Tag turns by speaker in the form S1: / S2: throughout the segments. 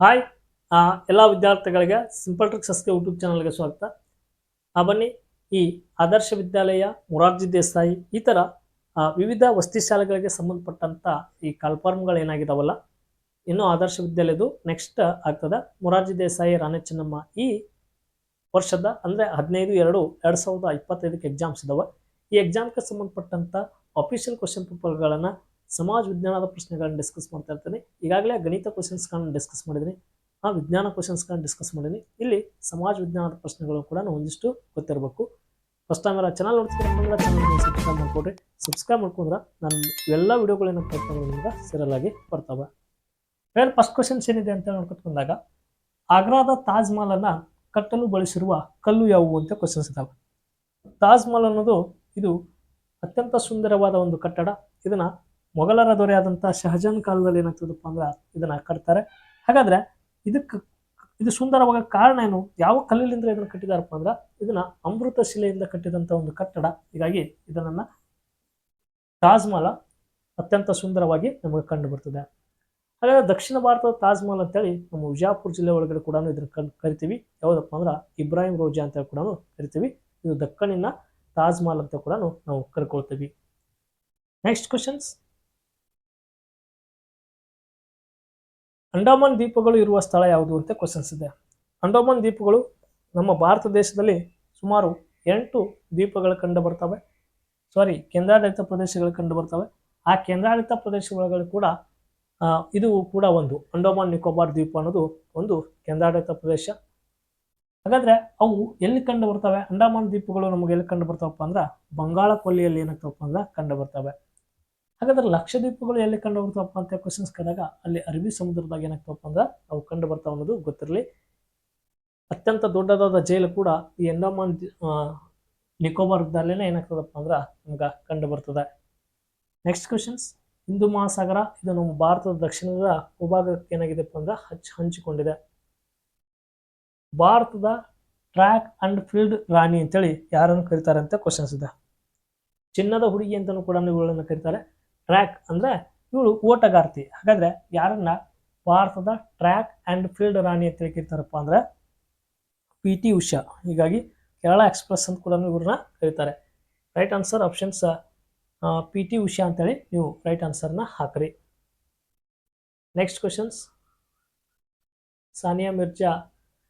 S1: Hi ಎಲ್ಲ ವಿದ್ಯಾರ್ಥಿಗಳಿಗೆ simple ಟ್ರಿಕ್ಸಸ್ಗೆ YouTube ಚಾನಲ್ಗೆ ಸ್ವಾಗತ. ಆ, ಬನ್ನಿ, ಈ ಆದರ್ಶ ವಿದ್ಯಾಲಯ, ಮೊರಾರ್ಜಿ ದೇಸಾಯಿ, ಈ ಥರ ವಿವಿಧ ವಸತಿ ಶಾಲೆಗಳಿಗೆ ಸಂಬಂಧಪಟ್ಟಂಥ ಈ ಕಾಲ್ಫಾರ್ಮ್ಗಳು ಏನಾಗಿದಾವಲ್ಲ, ಇನ್ನು ಆದರ್ಶ ವಿದ್ಯಾಲಯದು ನೆಕ್ಸ್ಟ್ ಆಗ್ತದೆ. ಮೊರಾರ್ಜಿ ದೇಸಾಯಿ, ರಾಣಿ ಚೆನ್ನಮ್ಮ ಈ ವರ್ಷದ, ಅಂದರೆ ಹದಿನೈದು, ಎರಡು ಎರಡು ಸಾವಿರದ ಇಪ್ಪತ್ತೈದಕ್ಕೆ ಎಕ್ಸಾಮ್ಸ್ ಇದಾವೆ. ಈ ಎಕ್ಸಾಮ್ಗೆ ಸಂಬಂಧಪಟ್ಟಂಥ ಅಫಿಷಿಯಲ್ ಕ್ವಶನ್ ಪೇಪರ್ಗಳನ್ನು ಸಮಾಜ ವಿಜ್ಞಾನದ ಪ್ರಶ್ನೆಗಳನ್ನ ಡಿಸ್ಕಸ್ ಮಾಡ್ತಾ ಇರ್ತೇನೆ. ಈಗಾಗಲೇ ಗಣಿತ ಕ್ವಶನ್ಸ್ಗಳನ್ನ ಡಿಸ್ಕಸ್ ಮಾಡಿದ್ದೀನಿ. ಆ ವಿಜ್ಞಾನ ಕ್ವಶನ್ಸ್ಗಳನ್ನು ಡಿಸ್ಕಸ್ ಮಾಡಿದ್ದೀನಿ. ಇಲ್ಲಿ ಸಮಾಜ ವಿಜ್ಞಾನದ ಪ್ರಶ್ನೆಗಳು ಕೂಡ ಒಂದಿಷ್ಟು ಗೊತ್ತಿರಬೇಕು. ಫಸ್ಟ್ ಟೈಮ್ ಎಲ್ಲ ಚಾನಲ್ ನೋಡ್ತಿದ್ರೆ ಚಾನಲ್ ಸಬ್ಸ್ಕ್ರೈಬ್ ಮಾಡ್ಕೊಡ್ರಿ. ಸಬ್ಸ್ಕ್ರೈಬ್ ಮಾಡ್ಕೊಂಡ್ರೆ ನಾನು ಎಲ್ಲ ವಿಡಿಯೋಗಳನ್ನ ಪ್ರಯತ್ನಗಳಿಂದ ಸೀರಿಯಲ್ ಆಗಿ ಬರ್ತವೆ. ಹೇಳಿ ಫಸ್ಟ್ ಕ್ವಶನ್ಸ್ ಏನಿದೆ ಅಂತ ನೋಡ್ಕೊತ್ಕೊಂಡಾಗ ಬಂದಾಗ, ಆಗ್ರಾದ ತಾಜ್ ಮಹಲನ್ನು ಕಟ್ಟಲು ಬಳಸಿರುವ ಕಲ್ಲು ಯಾವುವು ಅಂತ ಕ್ವಶನ್ಸ್ ಇದ್ದಾವೆ ತಾಜ್ ಮಹಲ್ ಅನ್ನೋದು ಇದು ಅತ್ಯಂತ ಸುಂದರವಾದ ಒಂದು ಕಟ್ಟಡ. ಇದನ್ನ ಮೊಘಲರ ದೊರೆಯಾದಂಥ ಶಹಜಾನ್ ಕಾಲದಲ್ಲಿ ಏನಾಗ್ತದಪ್ಪ ಅಂದ್ರೆ ಇದನ್ನ ಕಟ್ತಾರೆ. ಹಾಗಾದ್ರೆ ಇದಕ್ಕೆ ಇದು ಸುಂದರವಾಗ ಕಾರಣ ಏನು? ಯಾವ ಕಲ್ಲಿನಿಂದ ಇದನ್ನು ಕಟ್ಟಿದಾರಪ್ಪ ಅಂದ್ರೆ ಇದನ್ನ ಅಮೃತ ಶಿಲೆಯಿಂದ ಕಟ್ಟಿದಂಥ ಒಂದು ಕಟ್ಟಡ. ಹೀಗಾಗಿ ಇದನ್ನ ತಾಜ್ ಮಹಲ್ ಅತ್ಯಂತ ಸುಂದರವಾಗಿ ನಮಗೆ ಕಂಡು ಬರ್ತದೆ ಹಾಗಾದ್ರೆ ದಕ್ಷಿಣ ಭಾರತದ ತಾಜ್ಮಹಲ್ ಅಂತೇಳಿ ನಮ್ಮ ವಿಜಯಪುರ ಜಿಲ್ಲೆ ಒಳಗಡೆ ಕೂಡ ಇದನ್ನ ಕರಿತೀವಿ. ಯಾವುದಪ್ಪ ಅಂದ್ರೆ ಇಬ್ರಾಹಿಂ ರೋಜಾ ಅಂತ ಕೂಡ ಕರಿತೀವಿ. ಇದು ದಕ್ಕಣಿನ ತಾಜ್ಮಹಲ್ ಅಂತ ಕೂಡ ನಾವು ಕರ್ಕೊಳ್ತೀವಿ. ನೆಕ್ಸ್ಟ್ ಕ್ವಶನ್ಸ್ ಅಂಡಮಾನ್ ದ್ವೀಪಗಳು ಇರುವ ಸ್ಥಳ ಯಾವುದು ಅಂತ ಕ್ವಶನ್ಸ್ ಇದೆ. ಅಂಡಮಾನ್ ದ್ವೀಪಗಳು ನಮ್ಮ ಭಾರತ ದೇಶದಲ್ಲಿ ಸುಮಾರು ಎಂಟು ದ್ವೀಪಗಳು ಕಂಡು ಬರ್ತವೆ. ಸಾರಿ ಕೇಂದ್ರಾಡಳಿತ ಪ್ರದೇಶಗಳು ಕಂಡು ಬರ್ತವೆ. ಆ ಕೇಂದ್ರಾಡಳಿತ ಪ್ರದೇಶಗಳು ಕೂಡ ಇದು ಕೂಡ ಒಂದು. ಅಂಡಮಾನ್ ನಿಕೋಬಾರ್ ದ್ವೀಪ ಅನ್ನೋದು ಒಂದು ಕೇಂದ್ರಾಡಳಿತ ಪ್ರದೇಶ. ಹಾಗಾದ್ರೆ ಅವು ಎಲ್ಲಿ ಕಂಡು ಬರ್ತವೆ? ಅಂಡಮಾನ್ ದ್ವೀಪಗಳು ನಮಗೆ ಎಲ್ಲಿ ಕಂಡು ಬರ್ತಾವಪ್ಪ ಅಂದ್ರೆ ಬಂಗಾಳ ಕೊಲ್ಲಿಯಲ್ಲಿ ಏನಾಗ್ತವಪ್ಪ ಅಂದ್ರೆ ಕಂಡು ಬರ್ತವೆ. ಹಾಗಾದ್ರೆ ಲಕ್ಷದ್ವೀಪಗಳು ಎಲ್ಲಿ ಕಂಡು ಬರ್ತಾವಪ್ಪ ಅಂತ ಕ್ವಶನ್ಸ್ ಕಂಡಾಗ ಅಲ್ಲಿ ಅರಬ್ಬಿ ಸಮುದ್ರದಾಗ ಏನಾಗ್ತವಪ್ಪ ಅಂದ್ರೆ ಅವು ಕಂಡು ಬರ್ತಾವ ಅನ್ನೋದು ಗೊತ್ತಿರಲಿ. ಅತ್ಯಂತ ದೊಡ್ಡದಾದ ಜೈಲು ಕೂಡ ಈ ಆ, ನಿಕೋಬಾರ್ದಲ್ಲೇನೆ ಏನಾಗ್ತದಪ್ಪ ಅಂದ್ರೆ ನಮ್ಗೆ ಕಂಡು ಬರ್ತದೆ ನೆಕ್ಸ್ಟ್ ಕ್ವಶನ್ಸ್ ಹಿಂದೂ ಮಹಾಸಾಗರ ಇದು ನಮ್ಮ ಭಾರತದ ದಕ್ಷಿಣದ ಭೂಭಾಗಕ್ಕೆ ಏನಾಗಿದೆಪ್ಪ ಅಂದ್ರೆ ಹಚ್ಚ ಹಂಚಿಕೊಂಡಿದೆ. ಭಾರತದ ಟ್ರ್ಯಾಕ್ ಅಂಡ್ ಫೀಲ್ಡ್ ರಾಣಿ ಅಂತೇಳಿ ಯಾರನ್ನು ಕರೀತಾರೆ ಅಂತ ಕ್ವಶನ್ಸ್ ಇದೆ. ಚಿನ್ನದ ಹುಡುಗಿ ಅಂತಲೂ ಕೂಡ ಇವುಗಳನ್ನು ಕರೀತಾರೆ. ಟ್ರ್ಯಾಕ್ ಅಂದ್ರೆ ಇವಳು ಓಟಗಾರ್ತಿ. ಹಾಗಾದ್ರೆ ಯಾರನ್ನ ಭಾರತದ ಟ್ರ್ಯಾಕ್ ಅಂಡ್ ಫೀಲ್ಡ್ ರಾಣಿ ಅಂತ ಕರೀತಾರಪ್ಪ ಅಂದ್ರೆ ಪಿ ಟಿ ಉಷಾ. ಹೀಗಾಗಿ ಕೇರಳ ಎಕ್ಸ್ಪ್ರೆಸ್ ಅಂತ ಕೂಡ ಇವ್ರನ್ನ ಕರೀತಾರೆ. Right answer options P T Usha ಅಂತೇಳಿ ನೀವು ರೈಟ್ ಆನ್ಸರ್ನ ಹಾಕ್ರಿ. Next questions. Sania Mirza,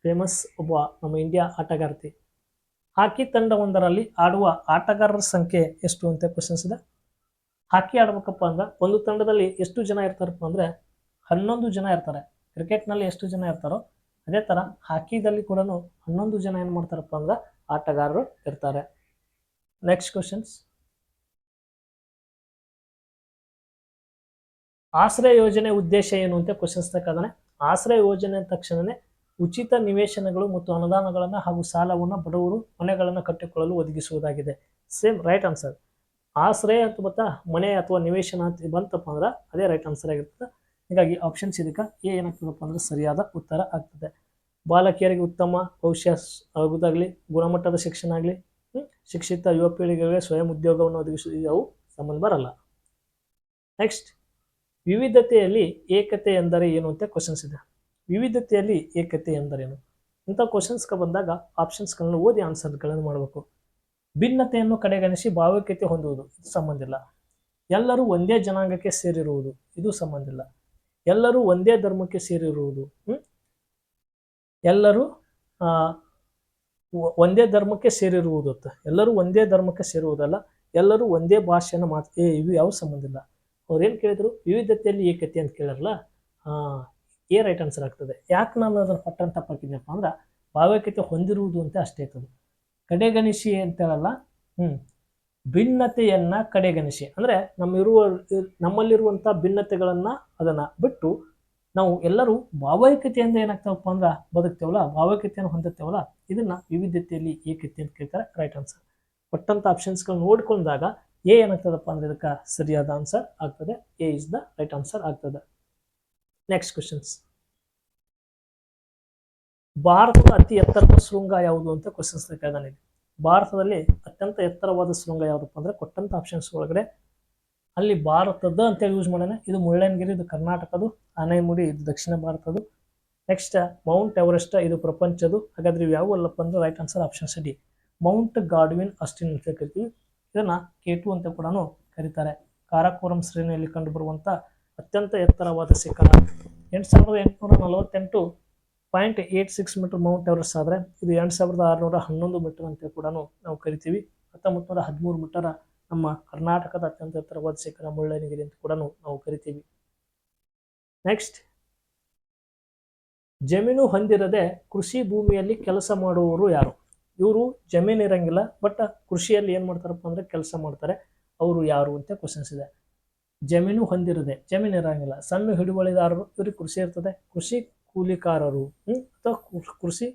S1: famous ಒಬ್ಬ ನಮ್ಮ ಇಂಡಿಯಾ ಆಟಗಾರ್ತಿ. ಹಾಕಿ ತಂಡವೊಂದರಲ್ಲಿ ಆಡುವ ಆಟಗಾರರ ಸಂಖ್ಯೆ ಎಷ್ಟು ಅಂತ ಕ್ವಶನ್ಸ್ ಇದೆ. ಹಾಕಿ ಆಡ್ಬೇಕಪ್ಪ ಅಂದ್ರೆ ಒಂದು ತಂಡದಲ್ಲಿ ಎಷ್ಟು ಜನ ಇರ್ತಾರಪ್ಪ ಅಂದ್ರೆ ಹನ್ನೊಂದು ಜನ ಇರ್ತಾರೆ. ಕ್ರಿಕೆಟ್ನಲ್ಲಿ ಎಷ್ಟು ಜನ ಇರ್ತಾರೋ ಅದೇ ಥರ ಹಾಕಿದಲ್ಲಿ ಕೂಡ ಹನ್ನೊಂದು ಜನ ಏನು ಮಾಡ್ತಾರಪ್ಪ ಅಂದ್ರೆ ಆಟಗಾರರು ಇರ್ತಾರೆ. ನೆಕ್ಸ್ಟ್ ಕ್ವಶನ್ಸ್ ಆಶ್ರಯ ಯೋಜನೆ ಉದ್ದೇಶ ಏನು ಅಂತ ಕ್ವಶನ್ಸ್ ತಕ್ಕದಾನೆ. ಆಶ್ರಯ ಯೋಜನೆ ತಕ್ಷಣನೇ ಉಚಿತ ನಿವೇಶನಗಳು ಮತ್ತು ಅನುದಾನಗಳನ್ನು ಹಾಗೂ ಸಾಲವನ್ನು ಬಡವರು ಮನೆಗಳನ್ನು ಕಟ್ಟಿಕೊಳ್ಳಲು ಒದಗಿಸುವುದಾಗಿದೆ. ಸೇಮ್ ರೈಟ್ ಆನ್ಸರ್ ಆಶ್ರಯ ಅಂತ ಬರ್ತಾ ಮನೆ ಅಥವಾ ನಿವೇಶನ ಅಂತ ಬಂತಪ್ಪ ಅಂದ್ರೆ ಅದೇ ರೈಟ್ ಆನ್ಸರ್ ಆಗಿರ್ತದೆ. ಹೀಗಾಗಿ ಆಪ್ಷನ್ಸ್ ಇದಕ್ಕೆ ಎ ಏನಾಗ್ತದಪ್ಪ ಅಂದ್ರೆ ಸರಿಯಾದ ಉತ್ತರ ಆಗ್ತದೆ. ಬಾಲಕಿಯರಿಗೆ ಉತ್ತಮ ಭವಿಷ್ಯ ಆಗುವುದಾಗಲಿ ಗುಣಮಟ್ಟದ ಶಿಕ್ಷಣ ಆಗಲಿ ಶಿಕ್ಷಿತ ಯುವ ಪೀಳಿಗೆಗೆ ಸ್ವಯಂ ಉದ್ಯೋಗವನ್ನು ಒದಗಿಸುವುದು ಅವು ಸಂಬಂಧ ಬರಲ್ಲ. ನೆಕ್ಸ್ಟ್ ವಿವಿಧತೆಯಲ್ಲಿ ಏಕತೆ ಎಂದರೆ ಏನು ಅಂತ ಕ್ವಶನ್ಸ್ ಇದೆ. ವಿವಿಧತೆಯಲ್ಲಿ ಏಕತೆ ಎಂದರೇನು ಇಂಥ ಕ್ವಶನ್ಸ್ಗೆ ಬಂದಾಗ ಆಪ್ಷನ್ಸ್ಗಳನ್ನು ಓದಿ ಆನ್ಸರ್ಗಳನ್ನು ಮಾಡಬೇಕು. ಭಿನ್ನತೆಯನ್ನು ಕಡೆಗಣಿಸಿ ಭಾವೈಕ್ಯತೆ ಹೊಂದುವುದು ಇದು ಸಂಬಂಧಿಲ್ಲ ಎಲ್ಲರೂ ಒಂದೇ ಜನಾಂಗಕ್ಕೆ ಸೇರಿರುವುದು ಇದು ಸಂಬಂಧಿಲ್ಲ ಎಲ್ಲರೂ ಒಂದೇ ಧರ್ಮಕ್ಕೆ ಸೇರಿರುವುದು ಹ್ಮ್? ಎಲ್ಲರೂ ಆ, ಒಂದೇ ಧರ್ಮಕ್ಕೆ ಸೇರಿರುವುದು ಅಂತ. ಎಲ್ಲರೂ ಒಂದೇ ಧರ್ಮಕ್ಕೆ ಸೇರುವುದಲ್ಲ ಎಲ್ಲರೂ ಒಂದೇ ಭಾಷೆಯನ್ನು ಮಾತು ಏ ಇವು ಯಾವ ಸಂಬಂಧಿಲ್ಲ ಅವ್ರೇನು ಕೇಳಿದ್ರು? ವಿವಿಧತೆಯಲ್ಲಿ ಏಕತೆ ಅಂತ ಕೇಳಿರಲ್ಲ ಏ ರೈಟ್ ಆನ್ಸರ್ ಆಗ್ತದೆ. ಯಾಕೆ ನಾನು ಅದನ್ನು ಪಟ್ಟಂತ ತಪ್ಪಾಕಿದ್ನಪ್ಪ ಅಂದ್ರೆ ಭಾವೈಕ್ಯತೆ ಹೊಂದಿರುವುದು ಅಂತ ಅಷ್ಟೇ ಇರ್ತದೆ ಕಡೆಗಣಿಸಿ ಅಂತೇಳಲ್ಲ. ಹ್ಞೂ ಭಿನ್ನತೆಯನ್ನು ಕಡೆಗಣಿಸಿ. ಅಂದರೆ ನಮ್ಮಿರುವ ನಮ್ಮಲ್ಲಿರುವಂಥ ಭಿನ್ನತೆಗಳನ್ನು ಅದನ್ನು ಬಿಟ್ಟು ನಾವು ಎಲ್ಲರೂ ಭಾವೈಕ್ಯತೆಯಿಂದ ಏನಾಗ್ತಾವಪ್ಪ ಅಂದ್ರೆ ಬದುಕ್ತೇವಲ್ಲ ಭಾವೈಕ್ಯತೆಯನ್ನು ಹೊಂದುತ್ತೇವಲ್ಲ ಇದನ್ನು ವಿವಿಧತೆಯಲ್ಲಿ ಏಕತೆ ಅಂತ ಕೇಳ್ತಾರೆ. ರೈಟ್ ಆನ್ಸರ್ ಕೊಟ್ಟಂಥ ಆಪ್ಷನ್ಸ್ಗಳನ್ನ ನೋಡ್ಕೊಂಡಾಗ ಎ ಏನಾಗ್ತದಪ್ಪ ಅಂದ್ರೆ ಇದಕ್ಕೆ ಸರಿಯಾದ ಆನ್ಸರ್ ಆಗ್ತದೆ. A is the right answer ಆಗ್ತದೆ. ನೆಕ್ಸ್ಟ್ ಕ್ವಶನ್ಸ್ ಭಾರತದ ಅತಿ ಎತ್ತರದ ಶೃಂಗ ಯಾವುದು ಅಂತ ಕ್ವಶನ್ಸ್ ಕೇಳಿದಾನೆ ಭಾರತದಲ್ಲಿ ಅತ್ಯಂತ ಎತ್ತರವಾದ ಶೃಂಗ ಯಾವುದಪ್ಪ ಅಂದ್ರೆ ಕೊಟ್ಟಂತ ಆಪ್ಷನ್ಸ್ ಒಳಗಡೆ ಅಲ್ಲಿ ಭಾರತದ ಅಂತೇಳಿ ಯೂಸ್ ಮಾಡೋಣ ಇದು ಮುಳ್ಳಯ್ಯನಗಿರಿ, ಇದು ಕರ್ನಾಟಕದು ಆನೆಮುಡಿ, ಇದು ದಕ್ಷಿಣ ಭಾರತದ್ದು. ನೆಕ್ಸ್ಟ್ ಮೌಂಟ್ ಎವರೆಸ್ಟ್ ಇದು ಪ್ರಪಂಚದು ಹಾಗಾದ್ರೆ ಇವು ಯಾವುವಲ್ಲಪ್ಪ ಅಂದ್ರೆ right answer option D. Mount Godwin Austen ಅಂತ ಕರಿತೀವಿ ಇದನ್ನ ಟು ಅಂತ ಕೂಡ ಕರೀತಾರೆ. ಕಾರಾಕೋರಂ ಶ್ರೇಣಿಯಲ್ಲಿ ಕಂಡುಬರುವಂಥ ಅತ್ಯಂತ ಎತ್ತರವಾದ ಶಿಖರ. ಎಂಟು ಸಾವಿರದ ಎಂಟುನೂರ ನಲವತ್ತೆಂಟು point eight six metre Mount Everest ಆದರೆ ಇದು ಎರಡು ಸಾವಿರದ ಆರುನೂರ ಹನ್ನೊಂದು ಮೀಟರ್ ಅಂತ ಕೂಡ ನಾವು ಕರಿತೀವಿ. ಹತ್ತೊಂಬತ್ತು ನೂರ ಹದಿಮೂರು ಮೀಟರ್ ನಮ್ಮ ಕರ್ನಾಟಕದ ಅತ್ಯಂತ ಎತ್ತರವಾದ ಶಿಖರ ಮುಳ್ಳಯ್ಯನಗಿರಿ ಅಂತ ಕೂಡ ನಾವು ಕರಿತೀವಿ. ನೆಕ್ಸ್ಟ್ ಜಮೀನು ಹೊಂದಿರದೆ ಕೃಷಿ ಭೂಮಿಯಲ್ಲಿ ಕೆಲಸ ಮಾಡುವವರು ಯಾರು? ಇವರು ಜಮೀನು ಇರಂಗಿಲ್ಲ ಬಟ್ ಕೃಷಿಯಲ್ಲಿ ಏನು ಮಾಡ್ತಾರಪ್ಪ ಅಂದರೆ ಕೆಲಸ ಮಾಡ್ತಾರೆ. ಅವರು ಯಾರು ಅಂತ ಕ್ವಶನ್ಸ್ ಇದೆ. ಜಮೀನು ಹೊಂದಿರದೆ ಜಮೀನು ಇರಂಗಿಲ್ಲ, ಸಣ್ಣ ಹಿಡುವಳಿದಾರರು, ಇವ್ರಿಗೆ ಕೃಷಿ ಇರ್ತದೆ. ಕೃಷಿ ಕೂಲಿಕಾರರು ಅಥವಾ ಕೃಷಿ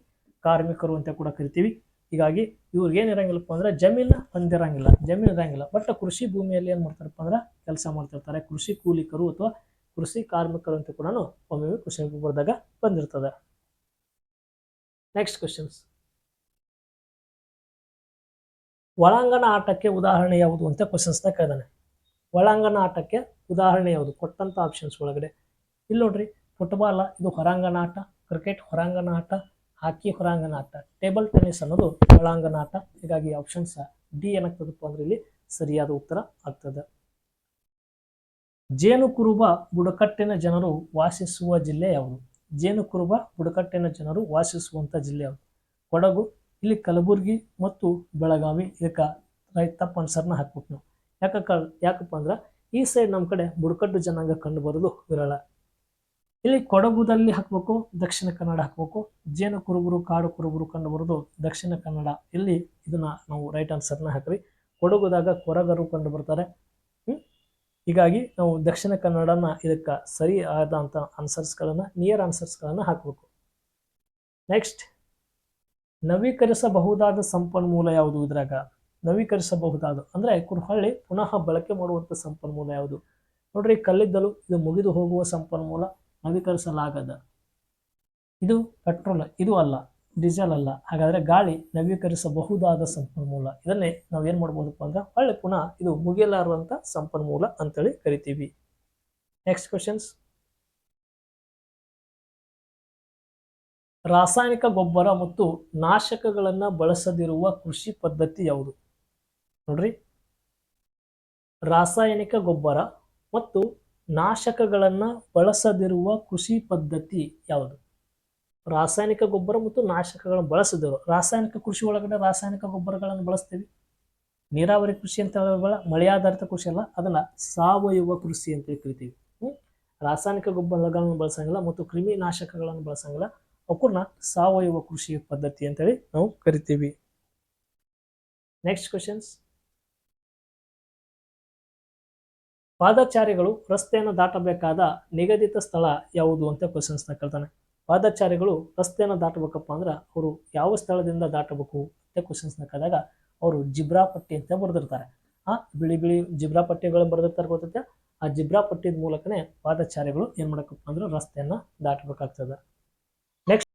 S1: ಕಾರ್ಮಿಕರು ಅಂತ ಕೂಡ ಕರಿತೀವಿ. ಹೀಗಾಗಿ ಇವ್ರಿಗೆ ಏನಿರಂಗಿಲ್ಲಪ್ಪ ಅಂದ್ರೆ ಜಮೀನು ಹೊಂದಿರಂಗಿಲ್ಲ, ಜಮೀನು ಇರಂಗಿಲ್ಲ. ಬಟ್ ಕೃಷಿ ಭೂಮಿಯಲ್ಲಿ ಏನು ಮಾಡ್ತಾರಪ್ಪ ಅಂದ್ರೆ ಕೆಲಸ ಮಾಡ್ತಿರ್ತಾರೆ. ಕೃಷಿ ಕೂಲಿಕರು ಅಥವಾ ಕೃಷಿ ಕಾರ್ಮಿಕರು ಅಂತ ಕೂಡ ಒಮ್ಮೆ ಕೃಷಿ ಬರ್ದಾಗ ಬಂದಿರ್ತದೆ. ನೆಕ್ಸ್ಟ್ ಕ್ವಶನ್ಸ್ ಒಳಾಂಗಣ ಆಟಕ್ಕೆ ಉದಾಹರಣೆ ಯಾವುದು ಅಂತ ಕ್ವಶನ್ಸ್ನ ಕೇಳಿದಾನೆ. ಒಳಾಂಗಣ ಆಟಕ್ಕೆ ಉದಾಹರಣೆ ಯಾವುದು? ಕೊಟ್ಟಂತ ಆಪ್ಷನ್ಸ್ ಒಳಗಡೆ. ಇಲ್ಲಿ ನೋಡ್ರಿ ಫುಟ್ಬಾಲ್, ಇದು ಹೊರಾಂಗಣ ಆಟ ಕ್ರಿಕೆಟ್ ಹೊರಾಂಗಣ ಆಟ ಹಾಕಿ ಹೊರಾಂಗಣ ಆಟ ಟೇಬಲ್ ಟೆನಿಸ್ ಅನ್ನೋದು ಒಳಾಂಗಣ ಆಟ ಹೀಗಾಗಿ ಆಪ್ಷನ್ಸ್ ಡಿ ಏನಾಗ್ತದಪ್ಪ ಅಂದ್ರೆ ಇಲ್ಲಿ ಸರಿಯಾದ ಉತ್ತರ ಆಗ್ತದೆ. ಜೇನು ಕುರುಬ ಬುಡಕಟ್ಟಿನ ಜನರು ವಾಸಿಸುವ ಜಿಲ್ಲೆ ಯಾವುದು? ಜೇನು ಕುರುಬ ಬುಡಕಟ್ಟಿನ ಜನರು ವಾಸಿಸುವಂತ ಜಿಲ್ಲೆ ಯಾವುದು? ಕೊಡಗು, ಇಲ್ಲಿ ಕಲಬುರಗಿ ಮತ್ತು ಬೆಳಗಾವಿ. ಇದಕ್ಕೆ ರೈತ ತಪ್ಪ ಹಾಕ್ಬಿಟ್ಟು ನಾವು ಯಾಕಕ್ಕ, ಯಾಕಪ್ಪ ಅಂದ್ರೆ ಈ ಸೈಡ್ ನಮ್ಮ ಕಡೆ ಬುಡಕಟ್ಟು ಜನಾಂಗ ಕಂಡು ಬರೋದು ವಿರಳ. ಇಲ್ಲಿ ಕೊಡಗುದಲ್ಲಿ ಹಾಕ್ಬೇಕು, ದಕ್ಷಿಣ ಕನ್ನಡ ಹಾಕ್ಬೇಕು ಜೇನು ಕುರುಬರು ಕಾಡು ಕುರುಬರು ಕಂಡು ಬರೋದು ದಕ್ಷಿಣ ಕನ್ನಡ. ಇಲ್ಲಿ ಇದನ್ನ ನಾವು ರೈಟ್ ಆನ್ಸರ್ನ ಹಾಕ್ರಿ. ಕೊಡಗುದಾಗ ಕೊರಗರು ಕಂಡು ಬರ್ತಾರೆ. ಹೀಗಾಗಿ ನಾವು ದಕ್ಷಿಣ ಕನ್ನಡನ ಇದಕ್ಕೆ ಸರಿ ಆದಂಥ ಆನ್ಸರ್ಸ್ಗಳನ್ನು ನಿಯರ್ ಆನ್ಸರ್ಸ್ಗಳನ್ನು ಹಾಕಬೇಕು. ನೆಕ್ಸ್ಟ್ ನವೀಕರಿಸಬಹುದಾದ ಸಂಪನ್ಮೂಲ ಯಾವುದು ಇದ್ರಾಗ? ನವೀಕರಿಸಬಹುದಾದ, ಅಂದರೆ ಕುರುಹಳ್ಳಿ ಪುನಃ ಬಳಕೆ ಮಾಡುವಂಥ ಸಂಪನ್ಮೂಲ ಯಾವುದು? ನೋಡ್ರಿ, ಕಲ್ಲಿದ್ದಲು ಇದು ಮುಗಿದು ಹೋಗುವ ಸಂಪನ್ಮೂಲ. ನವೀಕರಿಸಲಾಗದ. ಇದು ಪೆಟ್ರೋಲ್, ಇದು ಅಲ್ಲ, ಡೀಸೆಲ್ ಅಲ್ಲ. ಹಾಗಾದ್ರೆ ಗಾಳಿ ನವೀಕರಿಸಬಹುದಾದ ಸಂಪನ್ಮೂಲ. ಇದನ್ನೇ ನಾವು ಏನು ಮಾಡ್ಬೋದಪ್ಪ ಅಂದ್ರೆ ಹೊಳ್ಳಿ ಪುನಃ ಇದು ಮುಗಿಯಲಾರುವಂಥ ಸಂಪನ್ಮೂಲ ಅಂತೇಳಿ ಕರಿತೀವಿ. ನೆಕ್ಸ್ಟ್ ಕ್ವಶನ್ಸ್ ರಾಸಾಯನಿಕ ಗೊಬ್ಬರ ಮತ್ತು ನಾಶಕಗಳನ್ನು ಬಳಸದಿರುವ ಕೃಷಿ ಪದ್ಧತಿ ಯಾವುದು? ನೋಡ್ರಿ. ರಾಸಾಯನಿಕ ಗೊಬ್ಬರ ಮತ್ತು ನಾಶಕಗಳನ್ನು ಬಳಸದಿರುವ ಕೃಷಿ ಪದ್ಧತಿ ಯಾವುದು? ರಾಸಾಯನಿಕ ಗೊಬ್ಬರ ಮತ್ತು ನಾಶಕಗಳನ್ನು ಬಳಸದಿರುವ, ರಾಸಾಯನಿಕ ಕೃಷಿ ಒಳಗಡೆ ರಾಸಾಯನಿಕ ಗೊಬ್ಬರಗಳನ್ನು ಬಳಸ್ತೀವಿ. ನೀರಾವರಿ ಕೃಷಿ ಅಂತ ಮಳೆ ಮಳೆಯಾಧಾರಿತ ಕೃಷಿ ಅಲ್ಲ, ಅದನ್ನ ಸಾವಯವ ಕೃಷಿ ಅಂತ ಕರಿತೀವಿ? ರಾಸಾಯನಿಕ ಗೊಬ್ಬರಗಳನ್ನು ಬಳಸಂಗಿಲ್ಲ ಮತ್ತು ಕ್ರಿಮಿ ನಾಶಕಗಳನ್ನು ಬಳಸಂಗಿಲ್ಲ. ಅಪೂರ್ಣ ಸಾವಯವ ಕೃಷಿ ಪದ್ಧತಿ ಅಂತೇಳಿ ನಾವು ಕರಿತೀವಿ. ನೆಕ್ಸ್ಟ್ ಕ್ವಶನ್ಸ್ ಪಾದಚಾರಿಗಳು ರಸ್ತೆಯನ್ನು ದಾಟಬೇಕಾದ ನಿಗದಿತ ಸ್ಥಳ ಯಾವುದು ಅಂತ ಕ್ವಶನ್ಸ್ನ ಕೇಳ್ತಾನೆ. ಪಾದಚಾರಿಗಳು ರಸ್ತೆಯನ್ನು ದಾಟಬೇಕಪ್ಪ ಅಂದ್ರೆ ಅವರು ಯಾವ ಸ್ಥಳದಿಂದ ದಾಟಬೇಕು ಅಂತ ಕ್ವಶನ್ಸ್ನ ಕೇಳಿದಾಗ ಅವರು ಜಿಬ್ರಾ ಪಟ್ಟಿ ಅಂತ ಬರೆದಿರ್ತಾರೆ. ಆ ಬಿಳಿ ಬಿಳಿ ಜಿಬ್ರಾ ಪಟ್ಟಿಗಳು ಬರೆದಿರ್ತಾರೆ ಗೊತ್ತೈತೆ? ಆ ಜಿಬ್ರಾ ಪಟ್ಟಿದ ಮೂಲಕನೇ ಪಾದಚಾರಿಗಳು ಏನ್ ಮಾಡಬೇಕಪ್ಪ ಅಂದ್ರೆ ರಸ್ತೆಯನ್ನ ದಾಟಬೇಕಾಗ್ತದೆ. ನೆಕ್ಸ್ಟ್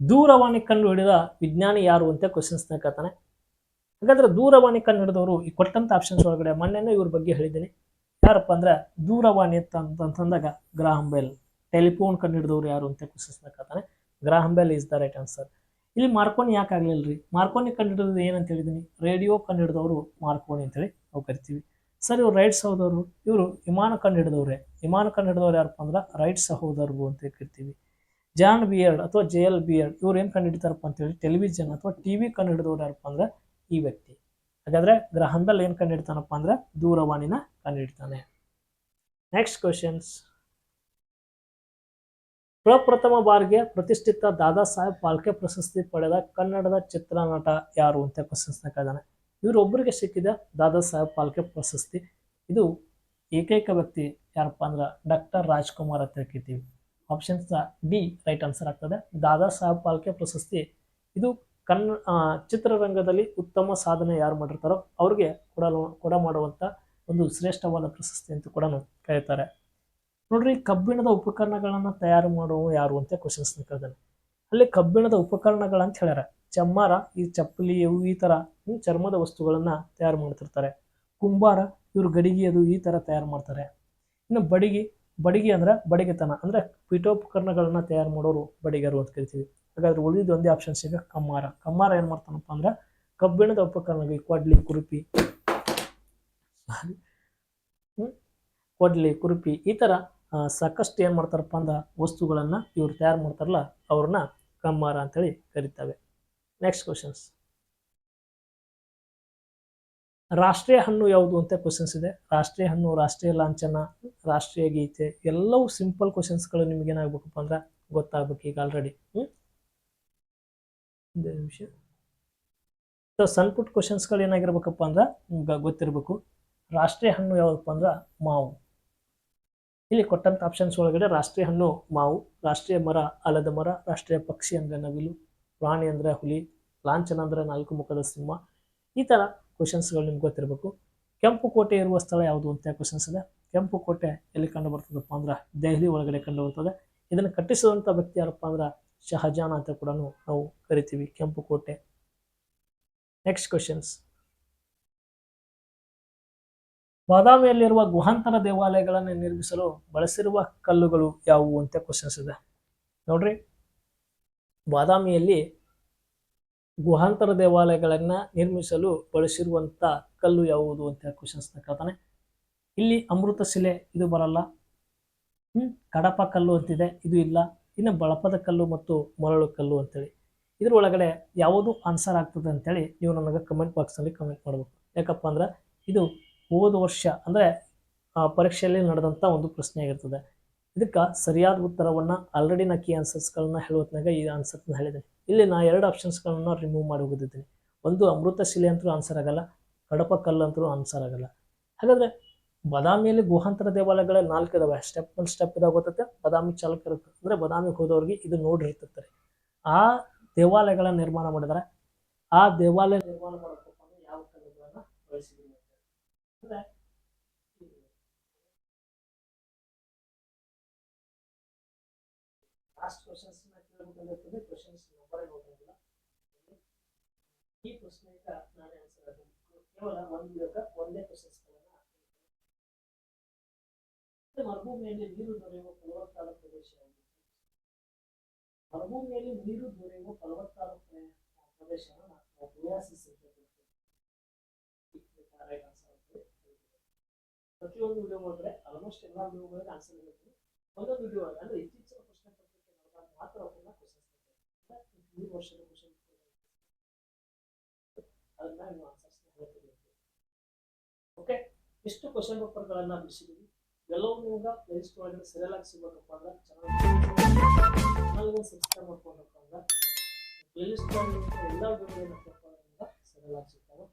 S1: ದೂರವಾಣಿ ಕಂಡು ಹಿಡಿದ ವಿಜ್ಞಾನಿ ಯಾರು ಅಂತ ಕ್ವಶನ್ಸ್ನ ಕೇಳ್ತಾನೆ. ಹಾಗಾದ್ರೆ ದೂರವಾಣಿ ಕಂಡು ಹಿಡಿದವರು ಈ ಕೊಟ್ಟಂತ ಆಪ್ಷನ್ಸ್ ಒಳಗಡೆ ಮೊನ್ನೆನೇ ಇವ್ರ ಬಗ್ಗೆ ಹೇಳಿದ್ದೀನಿ. ಯಾರಪ್ಪ ಅಂದ್ರೆ ದೂರವಾಣಿ ಅಂತ ಅಂತಂದಾಗ ಗ್ರಾಹಂ ಬೆಲ್. ಟೆಲಿಫೋನ್ ಕಂಡು ಹಿಡಿದವ್ರು ಯಾರು ಅಂತ ಕ್ವಶನ್ಸ್ನ ಕೇಳ್ತಾನೆ Graham Bell is the right answer ಇಲ್ಲಿ ಮಾರ್ಕೋನಿ ಯಾಕೆ ಆಗ್ಲಿಲ್ಲ ರೀ ಮಾರ್ಕೋನಿ ಕಂಡು ಏನಂತ ಹೇಳಿದೀನಿ. ರೇಡಿಯೋ ಕಂಡು ಹಿಡಿದವರು ಮಾರ್ಕೋನಿ ಅಂತೇಳಿ ನಾವು ಕರಿತೀವಿ. ಸರ್, ಇವ್ರು ರೈಟ್ ಸಹೋದರರು. ಇವರು ವಿಮಾನ ಕಂಡು ಹಿಡಿದವ್ರೆ ವಿಮಾನ ಕಂಡು ಹಿಡಿದವ್ರು ಯಾರಪ್ಪ ಅಂದ್ರೆ ರೈಟ್ ಸಹೋದರು ಅಂತ ಕರಿತೀವಿ. ಜಾನ್ ಬಿಯರ್ಡ್ ಅಥವಾ ಜೆ ಎಲ್ ಬಿಯರ್ಡ್ ಇವ್ರು ಏನು ಕಂಡು ಹಿಡಿತಾರಪ್ಪ ಅಂತೇಳಿ, ಟೆಲಿವಿಷನ್ ಅಥವಾ ಟಿ ವಿ ಕಂಡು ಹಿಡಿದವ್ರು ಯಾರಪ್ಪ ಅಂದ್ರೆ ಈ ವ್ಯಕ್ತಿ. ಹಾಗಾದ್ರೆ ಗ್ರಹಂಬೆಲ್ ಏನು ಕಂಡಿಡ್ತಾನಪ್ಪ ಅಂದ್ರೆ ದೂರವಾಣಿನ ಕಂಡಿಡ್ತಾನೆ ನೆಕ್ಸ್ಟ್ ಕ್ವಶನ್ಸ್ ಪ್ರಪ್ರಥಮ ಬಾರಿಗೆ ಪ್ರತಿಷ್ಠಿತ ದಾದಾ ಸಾಹೇಬ್ ಫಾಲ್ಕೆ ಪ್ರಶಸ್ತಿ ಪಡೆದ ಕನ್ನಡದ ಚಿತ್ರನಟ ಯಾರು ಅಂತ ಪ್ರಶಸ್ತಿ ಕೇಳಿದಾನೆ. ಇವರೊಬ್ಬರಿಗೆ ಸಿಕ್ಕಿದ ದಾದಾ ಸಾಹೇಬ್ ಫಾಲ್ಕೆ ಪ್ರಶಸ್ತಿ. ಇದು ಏಕೈಕ ವ್ಯಕ್ತಿ ಯಾರಪ್ಪ ಅಂದ್ರೆ ಡಾಕ್ಟರ್ ರಾಜ್ಕುಮಾರ್ ಅಂತ ಹೇಳ್ತೀವಿ ಆಪ್ಷನ್ಸ್ ಡಿ ರೈಟ್ ಆನ್ಸರ್ ಆಗ್ತದೆ. ದಾದಾ ಸಾಹೇಬ್ ಫಾಲ್ಕೆ ಪ್ರಶಸ್ತಿ. ಇದು ಕನ್ನ ಚಿತ್ರರಂಗದಲ್ಲಿ ಉತ್ತಮ ಸಾಧನೆ ಯಾರು ಮಾಡಿರ್ತಾರೋ ಅವ್ರಿಗೆ ಕೊಡಲು, ಕೊಡ ಮಾಡುವಂಥ ಒಂದು ಶ್ರೇಷ್ಠವಾದ ಪ್ರಶಸ್ತಿ ಅಂತ ಕೂಡ ಕರೀತಾರೆ. ನೋಡ್ರಿ, ಕಬ್ಬಿಣದ ಉಪಕರಣಗಳನ್ನು ತಯಾರು ಮಾಡುವ ಯಾರು ಅಂತ ಕ್ವಶನ್ಸ್ನ ಕೇಳಿದಾನೆ ಅಲ್ಲಿ ಕಬ್ಬಿಣದ ಉಪಕರಣಗಳಂತ ಹೇಳ್ಯಾರ. ಚಮ್ಮಾರ, ಈ ಚಪ್ಪಲಿ ಇವು ಈ ಥರ ಚರ್ಮದ ವಸ್ತುಗಳನ್ನು ತಯಾರು ಮಾಡ್ತಿರ್ತಾರೆ. ಕುಂಬಾರ, ಇವ್ರು ಗಡಿಗೆ ಅದು ಈ ಥರ ತಯಾರು ಮಾಡ್ತಾರೆ. ಇನ್ನು ಬಡಿಗೆ ಬಡಿಗೆ ಅಂದ್ರೆ ಬಡಿಗೆತನ, ಅಂದರೆ ಪೀಠೋಪಕರಣಗಳನ್ನು ತಯಾರು ಮಾಡೋರು ಬಡಿಗರು ಅಂತ ಕರಿತೀವಿ. ಹಾಗಾದ್ರೆ ಉಳಿದ ಒಂದೇ ಆಪ್ಷನ್ಸ್ ಈಗ ಕಮ್ಮಾರ. ಕಮ್ಮಾರ ಏನ್ ಮಾಡ್ತಾನಪ್ಪ ಅಂದ್ರೆ ಕಬ್ಬಿಣದ ಉಪಕರಣಗಳು ಕೊಡ್ಲಿ ಕುರುಪಿ? ಕೊಡ್ಲಿ ಕುರುಪಿ ಈ ಆ, ಸಾಕಷ್ಟು ಏನ್ ಮಾಡ್ತಾರಪ್ಪ ಅಂದ್ರೆ ವಸ್ತುಗಳನ್ನ ಇವ್ರು ತಯಾರು ಮಾಡ್ತಾರಲ್ಲ ಅವ್ರನ್ನ ಕಮ್ಮಾರ ಅಂತೇಳಿ ಕರಿತವೆ. ನೆಕ್ಸ್ಟ್ ಕ್ವಶನ್ಸ್ ರಾಷ್ಟ್ರೀಯ ಹಣ್ಣು ಯಾವುದು ಅಂತ ಕ್ವಶನ್ಸ್ ಇದೆ. ರಾಷ್ಟ್ರೀಯ ಹಣ್ಣು ರಾಷ್ಟ್ರೀಯ ಲಾಂಛನ ರಾಷ್ಟ್ರೀಯ ಗೀತೆ ಎಲ್ಲವೂ ಸಿಂಪಲ್ ಕ್ವಶನ್ಸ್ಗಳು ನಿಮ್ಗೆ ಏನಾಗಬೇಕಪ್ಪ ಅಂದ್ರೆ ಗೊತ್ತಾಗ್ಬೇಕು ಈಗ ಆಲ್ರೆಡಿ ಹ್ಮ್? ಒಂದೇ ವಿಷಯ ಸೊ ಸಣ್ಣ ಪುಟ್ಟ ಕ್ವಶನ್ಸ್ಗಳು ಏನಾಗಿರ್ಬೇಕಪ್ಪ ಅಂದ್ರೆ ನಿಮ್ಗೆ ಗೊತ್ತಿರಬೇಕು. ರಾಷ್ಟ್ರೀಯ ಹಣ್ಣು ಯಾವುದಪ್ಪ ಅಂದ್ರೆ ಮಾವು. ಇಲ್ಲಿ ಕೊಟ್ಟಂತ ಆಪ್ಷನ್ಸ್ ಒಳಗಡೆ ರಾಷ್ಟ್ರೀಯ ಹಣ್ಣು ಮಾವು, ರಾಷ್ಟ್ರೀಯ ಮರ ಆಲದ ಮರ, ರಾಷ್ಟ್ರೀಯ ಪಕ್ಷಿ ಅಂದ್ರೆ ನವಿಲು, ಪ್ರಾಣಿ ಅಂದ್ರೆ ಹುಲಿ, ಲಾಂಛನ ಅಂದ್ರೆ ನಾಲ್ಕು ಮುಖದ ಸಿಂಹ. ಈ ತರ ಕ್ವಶನ್ಸ್ಗಳು ನಿಮ್ಗೆ ಗೊತ್ತಿರಬೇಕು. ಕೆಂಪು ಕೋಟೆ ಇರುವ ಸ್ಥಳ ಯಾವುದು ಅಂತ ಕ್ವಶನ್ಸ್ ಇದೆ. ಕೆಂಪು ಕೋಟೆ ಎಲ್ಲಿ ಕಂಡು ಬರ್ತದಪ್ಪ ಅಂದ್ರೆ ದೆಹಲಿ ಒಳಗಡೆ ಕಂಡು ಬರ್ತದೆ. ಇದನ್ನು ಕಟ್ಟಿಸಿದಂಥ ವ್ಯಕ್ತಿ ಯಾರಪ್ಪ ಅಂದ್ರೆ ಶಹಜಾನ್ ಅಂತ ಕೂಡ ನಾವು ಕರಿತೀವಿ ಕೆಂಪು ಕೋಟೆ ನೆಕ್ಸ್ಟ್ ಕ್ವಶನ್ಸ್ ಬಾದಾಮಿಯಲ್ಲಿರುವ ಗುಹಾಂತರ ದೇವಾಲಯಗಳನ್ನು ನಿರ್ಮಿಸಲು ಬಳಸಿರುವ ಕಲ್ಲುಗಳು ಯಾವುವು ಅಂತ ಕ್ವಶನ್ಸ್ ಇದೆ. ನೋಡ್ರಿ. ಬಾದಾಮಿಯಲ್ಲಿ ಗುಹಾಂತರ ದೇವಾಲಯಗಳನ್ನ ನಿರ್ಮಿಸಲು ಬಳಸಿರುವಂತ ಕಲ್ಲು ಯಾವುದು ಅಂತ ಕ್ವಶನ್ಸ್ ಕೇಳ್ತಾನೆ. ಇಲ್ಲಿ ಅಮೃತ ಶಿಲೆ ಇದು ಬರಲ್ಲ. ಹ್ಮ್, ಕಡಪ ಕಲ್ಲು ಅಂತಿದೆ, ಇದು ಇಲ್ಲ. ಇನ್ನು ಬಳಪದ ಕಲ್ಲು ಮತ್ತು ಮರಳು ಕಲ್ಲು ಅಂತೇಳಿ. ಇದರೊಳಗಡೆ ಯಾವುದು ಆನ್ಸರ್ ಆಗ್ತದೆ ಅಂತೇಳಿ ನೀವು ನನಗೆ ಕಮೆಂಟ್ ಬಾಕ್ಸಲ್ಲಿ ಕಮೆಂಟ್ ಮಾಡಬೇಕು. ಯಾಕಪ್ಪ ಅಂದ್ರೆ ಇದು ಹೋದ ವರ್ಷ ಅಂದರೆ ಪರೀಕ್ಷೆಯಲ್ಲಿ ನಡೆದಂಥ ಒಂದು ಪ್ರಶ್ನೆ ಆಗಿರ್ತದೆ. ಇದಕ್ಕೆ ಸರಿಯಾದ ಉತ್ತರವನ್ನು ಆಲ್ರೆಡಿ ನಾ ಕೀ ಆನ್ಸರ್ಸ್ಗಳನ್ನ ಹೇಳುವತ್ನಾಗ ಈ ಆನ್ಸರ್ನ ಹೇಳಿದೆ ಇಲ್ಲಿ ನಾ ಎರಡು ಆಪ್ಷನ್ಸ್ಗಳನ್ನು ರಿಮೂವ್ ಮಾಡಿ ಹೋಗಿದ್ದೀನಿ. ಒಂದು ಅಮೃತ ಶಿಲೆ ಅಂತೂ ಆನ್ಸರ್ ಆಗಲ್ಲ, ಕಡಪ ಕಲ್ಲು ಅಂತೂ ಆನ್ಸರ್ ಆಗಲ್ಲ. ಹಾಗಾದ್ರೆ ಬಾದಾಮಿಯಲ್ಲಿ ಗುಹಾಂತರ ದೇವಾಲಯಗಳ ನಾಲ್ಕು ಇದಾವೆ. ಸ್ಟೆಪ್ ಮೇಲೆ ಸ್ಟೆಪ್ ಇದಾಗ ಗೊತ್ತೈತೆ ಚಾಲಕ ಇರುತ್ತೆ ಅಂದರೆ ಬದಾಮಿಗೆ ಹೋದವ್ರಿಗೆ ಇದು ನೋಡಿರ್ತಿರ್ತಾರೆ ಆ ದೇವಾಲಯಗಳ ನಿರ್ಮಾಣ ಮಾಡಿದರೆ. ಆ ದೇವಾಲಯ ನಿರ್ಮಾಣ ಅಂದ್ರೆ ಯಾವ ಬಳಸಿದ್ರು ಈ ಒಂದೇ ಕ್ವಶನ್ಸ್ ಮರುಭೂಮಿಯಲ್ಲಿ ನೀರು ದೊರೆಯುವ ಫಲವತ್ತಾದ ಪ್ರದೇಶ? ಮರುಭೂಮಿಯಲ್ಲಿ ನೀರು ದೊರೆಯುವ ಫಲವತ್ತಾದ ಪ್ರದೇಶ. ಪ್ರತಿಯೊಂದು ವಿಡಿಯೋ ನೋಡಿದ್ರೆ ಆಲ್ಮೋಸ್ಟ್ ಎಲ್ಲ ವಿಡಿಯೋಗಳಿಗೆ ಆನ್ಸರ್ ಹೇಳ್ತೀನಿ ಒಂದೊಂದು ವಿಡಿಯೋ ಅಂದ್ರೆ ಇತ್ತೀಚಿನ ಪ್ರಶ್ನೆ ಪತ್ರಿಕೆ ನೋಡಿದಾಗ ಮಾತ್ರ ಅವನ್ನ ಕ್ವಶನ್ಸ್ ಈ ವರ್ಷದ ಕ್ವಶನ್ ಅದನ್ನ ನೀವು ಆನ್ಸರ್ಸ್ ಹೇಳ್ತೀವಿ. ಓಕೆ ಇಷ್ಟು ಕ್ವಶನ್ ಪೇಪರ್ಗಳನ್ನ ಬಿಡಿಸಿದೀವಿ ಎಲ್ಲವೂ ನಿಮ್ಗೆ ಪ್ಲೇಲಿಸ್ಟ್ ಒಳಗಡೆ ಸರಿಯಾಗಿ ಸಿಗ್ಬೇಕಪ್ಪ ಅಂದ್ರೆ ಚಾನಲ್ಗೆ ಸಬ್ಸ್ಕ್ರೈಬ್ ಮಾಡ್ಕೊಂಡಪ್ಪ ಅಂದ್ರೆ ಪ್ಲೇಲಿಸ್ಟ್ ಎಲ್ಲ ವಿಡಿಯೋಗಳನ್ನ ಸರಿಯಾಗಿ ಸಿಗ್ತವೆ.